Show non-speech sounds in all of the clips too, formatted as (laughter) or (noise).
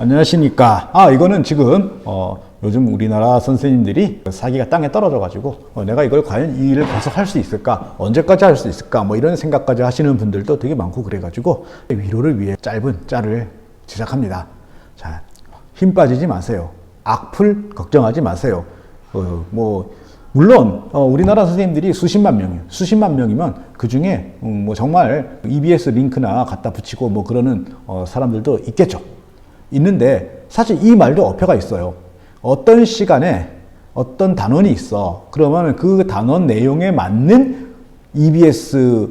안녕하십니까. 아, 이거는 지금, 어, 요즘 우리나라 선생님들이 사기가 땅에 떨어져가지고, 어, 내가 이걸 과연 이 일을 계속 할 수 있을까? 언제까지 할 수 있을까? 뭐 이런 생각까지 하시는 분들도 되게 많고 그래가지고, 위로를 위해 짧은 짤을 제작합니다. 자, 힘 빠지지 마세요. 악플 걱정하지 마세요. 어, 뭐, 물론 어, 우리나라 선생님들이 수십만 명이에요. 수십만 명이면 그 중에 음, 뭐 정말 EBS 링크나 갖다 붙이고 뭐 그러는 어, 사람들도 있겠죠. 있는데 사실 이 말도 어폐가 있어요. 어떤 시간에 어떤 단원이 있어. 그러면 그 단원 내용에 맞는 EBS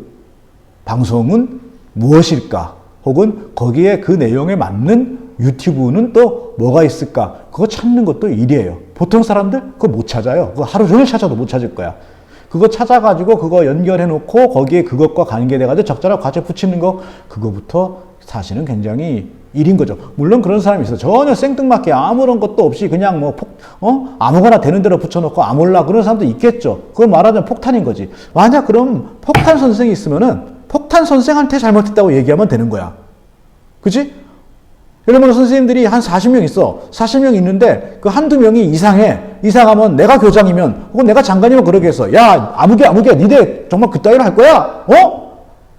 방송은 무엇일까? 혹은 거기에 그 내용에 맞는 유튜브는 또 뭐가 있을까? 그거 찾는 것도 일이에요. 보통 사람들 그거 못 찾아요. 그거 하루 종일 찾아도 못 찾을 거야. 그거 찾아가지고 그거 연결해 놓고 거기에 그것과 관계돼가지고 적절하게 과제 붙이는 거 그거부터 사실은 굉장히 일인 거죠. 물론 그런 사람이 있어. 전혀 생뚱맞게 아무런 것도 없이 그냥 뭐 폭, 어? 아무거나 되는 대로 붙여놓고 아몰라 그런 사람도 있겠죠. 그걸 말하자면 폭탄인 거지. 만약 그럼 폭탄 선생이 있으면은 폭탄 선생한테 잘못했다고 얘기하면 되는 거야. 그지? 예를 들면 선생님들이 한 40명 있어. 40명 있는데 그 한두 명이 이상해. 이상하면 내가 교장이면 혹은 내가 장관이면 그러겠어. 야, 아무개 아무개 니네 정말 그따위로 할 거야? 어?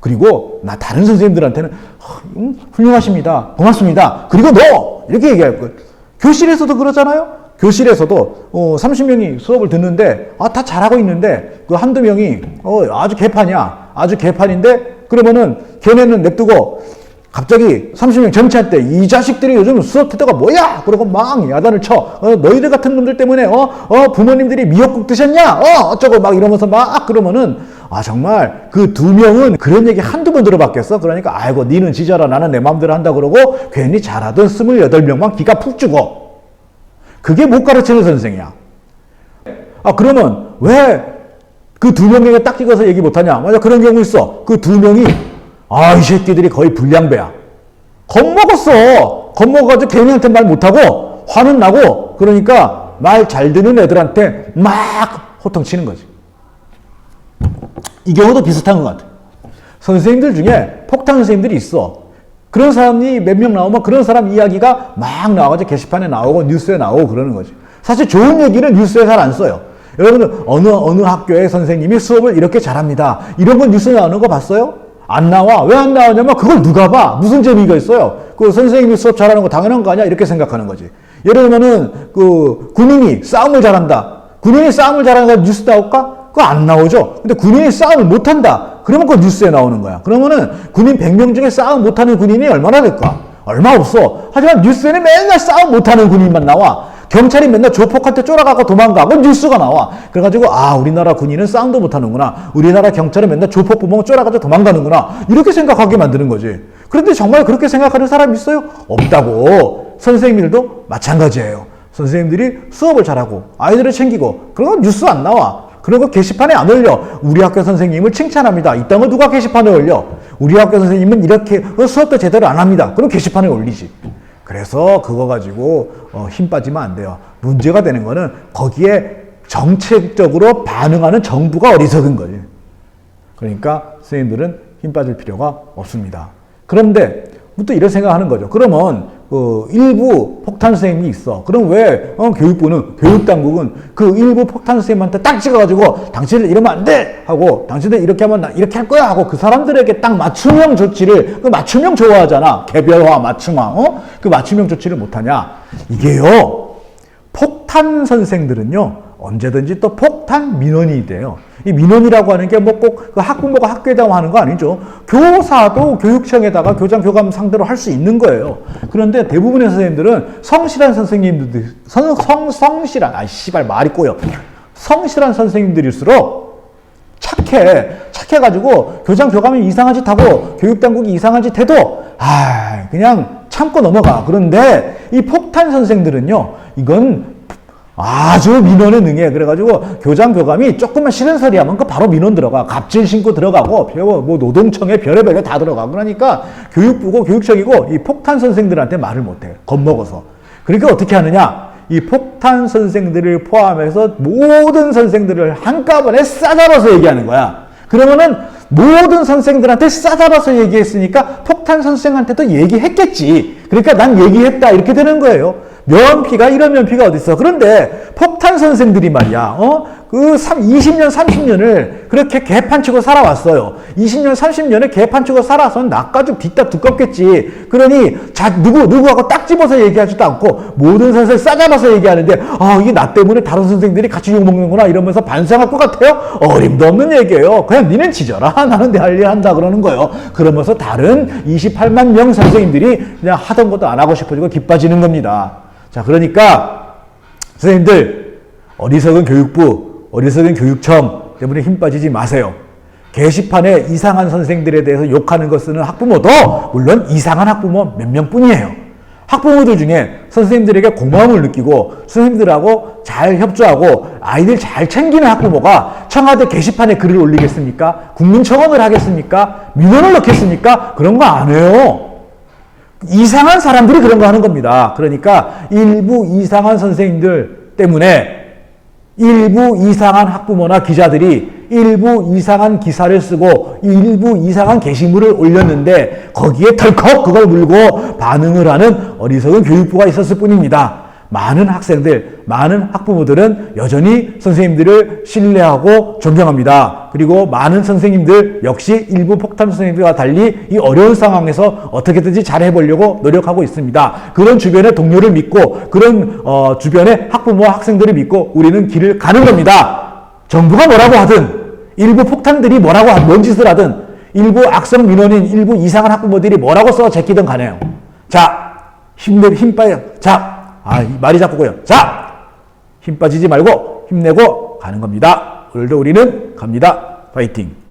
그리고 나 다른 선생님들한테는 어, 음, 훌륭하십니다. 고맙습니다. 그리고 너 이렇게 얘기할 거야. 교실에서도 그러잖아요. 교실에서도 어, 30명이 수업을 듣는데 아, 다 잘하고 있는데 그 한두 명이 어, 아주 개판이야. 아주 개판인데 그러면은 걔네는 냅두고 갑자기 30명 전체한테 이 자식들이 요즘 수업 태도가 뭐야? 그러고 막 야단을 쳐. 어, 너희들 같은 놈들 때문에 어, 어 부모님들이 미역국 드셨냐? 어 어쩌고 막 이러면서 막 그러면은 아 정말 그 두 명은 그런 얘기 한두 번 들어봤겠어? 그러니까 아이고 니는 지져라 나는 내 마음대로 한다 그러고 괜히 잘하던 28명만 기가 푹 죽어. 그게 못 가르치는 선생이야. 아 그러면 왜 그 두 명에게 딱 찍어서 얘기 못하냐? 맞아 그런 경우 있어. 그 두 명이 아, 이 새끼들이 거의 불량배야. 겁먹었어. 겁먹어가지고 개미한테 말 못하고 화는 나고 그러니까 말 잘 듣는 애들한테 막 호통 치는 거지. 이 경우도 비슷한 것 같아. 선생님들 중에 폭탄 선생님들이 있어. 그런 사람이 몇 명 나오면 그런 사람 이야기가 막 나와가지고 게시판에 나오고 뉴스에 나오고 그러는 거지. 사실 좋은 얘기는 뉴스에 잘 안 써요. 여러분들 어느 어느 학교의 선생님이 수업을 이렇게 잘합니다. 이런 건 뉴스에 나오는 거 봤어요? 안 나와. 왜 안 나오냐면 그걸 누가 봐. 무슨 재미가 있어요. 그 선생님이 수업 잘하는 거 당연한 거 아니야? 이렇게 생각하는 거지. 예를 들면은 그 군인이 싸움을 잘한다. 군인이 싸움을 잘하는 거 뉴스 나올까? 그거 안 나오죠. 근데 군인이 싸움을 못한다. 그러면 그 뉴스에 나오는 거야. 그러면은 군인 100명 중에 싸움 못하는 군인이 얼마나 될까? 얼마 없어. 하지만 뉴스에는 맨날 싸움 못하는 군인만 나와. 경찰이 맨날 조폭한테 쫄아가고 도망가고 뉴스가 나와. 그래가지고 아 우리나라 군인은 싸움도 못하는구나. 우리나라 경찰은 맨날 조폭 부모 쫄아가지고 도망가는구나. 이렇게 생각하게 만드는 거지. 그런데 정말 그렇게 생각하는 사람 있어요? 없다고. 선생님들도 마찬가지예요. 선생님들이 수업을 잘하고 아이들을 챙기고 그런 건 뉴스 안 나와. 그런 거 게시판에 안 올려. 우리 학교 선생님을 칭찬합니다. 이딴 거 누가 게시판에 올려? 우리 학교 선생님은 이렇게 어, 수업도 제대로 안 합니다. 그럼 게시판에 올리지. 그래서 그거 가지고 어, 힘 빠지면 안 돼요. 문제가 되는 거는 거기에 정책적으로 반응하는 정부가 어리석은 거지. 그러니까 선생님들은 힘 빠질 필요가 없습니다. 그런데 또 이런 생각하는 거죠. 그러면 그 일부 폭탄 선생님이 있어. 그럼 왜 어, 교육부는 교육 당국은 그 일부 폭탄 선생님한테 딱 찍어가지고 당신들 이러면 안 돼 하고 당신들 이렇게 하면 나 이렇게 할 거야 하고 그 사람들에게 딱 맞춤형 조치를 그 맞춤형 좋아하잖아. 개별화 맞춤화 어? 그 맞춤형 조치를 못하냐? 이게요. 폭탄 선생들은요. 언제든지 또 폭탄 민원이 돼요. 이 민원이라고 하는 게 뭐 꼭 그 학부모가 학교에다 하는 거 아니죠. 교사도 교육청에다가 교장 교감 상대로 할 수 있는 거예요. 그런데 대부분의 선생님들은 성실한 선생님들 성, 성 성실한 아 씨발 말이 꼬여. 성실한 선생님들일수록 착해. 착해 가지고 교장 교감이 이상한 짓 하고 교육 당국이 이상한 짓 해도 아 그냥 참고 넘어가. 그런데 이 폭탄 선생들은요. 이건 아주 민원에 능해. 그래가지고 교장 교감이 조금만 싫은 소리 하면 그 바로 민원 들어가. 갑질 신고 들어가고 뭐 노동청에 별의별 게다 들어가. 그러니까 교육부고 교육청이고 이 폭탄 선생들한테 말을 못해. 겁먹어서. 그러니까 어떻게 하느냐? 이 폭탄 선생들을 포함해서 모든 선생들을 한꺼번에 싸잡아서 얘기하는 거야. 그러면은 모든 선생들한테 싸잡아서 얘기했으니까 폭탄 선생한테도 얘기했겠지. 그러니까 난 얘기했다 이렇게 되는 거예요. 면피가 이런 면피가 어디 있어? 그런데 폭탄 선생들이 말이야. 어? 그 3, 20년, 30년을 그렇게 개판 치고 살아왔어요. 20년, 30년을 개판 치고 살아서 나까지 뒷다 두껍겠지. 그러니 자 누구 누구하고 딱 집어서 얘기하지도 않고 모든 선생 싸잡아서 얘기하는데 아 이게 나 때문에 다른 선생들이 같이 욕 먹는구나 이러면서 반성할 것 같아요. 어림도 없는 얘기예요. 그냥 니는 지져라. (laughs) 나는 내 할 일 한다 그러는 거예요. 그러면서 다른 28만 명 선생님들이 그냥 하던 것도 안 하고 싶어지고 기빠지는 겁니다. 자 그러니까 선생님들 어리석은 교육부, 어리석은 교육청 때문에 힘 빠지지 마세요. 게시판에 이상한 선생들에 대해서 욕하는 거 쓰는 학부모도 물론 이상한 학부모 몇 명뿐이에요. 학부모들 중에 선생님들에게 고마움을 느끼고 선생님들하고 잘 협조하고 아이들 잘 챙기는 학부모가 청와대 게시판에 글을 올리겠습니까? 국민청원을 하겠습니까? 민원을 넣겠습니까? 그런 거 안 해요. 이상한 사람들이 그런 거 하는 겁니다. 그러니까 일부 이상한 선생님들 때문에 일부 이상한 학부모나 기자들이 일부 이상한 기사를 쓰고 일부 이상한 게시물을 올렸는데 거기에 덜컥 그걸 물고 반응을 하는 어리석은 교육부가 있었을 뿐입니다. 많은 학생들, 많은 학부모들은 여전히 선생님들을 신뢰하고 존경합니다. 그리고 많은 선생님들 역시 일부 폭탄 선생님들과 달리 이 어려운 상황에서 어떻게든지 잘 해보려고 노력하고 있습니다. 그런 주변의 동료를 믿고 그런 어, 주변의 학부모와 학생들을 믿고 우리는 길을 가는 겁니다. 정부가 뭐라고 하든 일부 폭탄들이 뭐라고 하- 뭔 짓을 하든 일부 악성 민원인 일부 이상한 학부모들이 뭐라고 써 제끼든 간에요. 자, 힘내 힘 빠져. 자, 아, 이 말이 자꾸 고요. 자, 힘 빠지지 말고 힘내고 가는 겁니다. 오늘도 우리는 갑니다. 파이팅.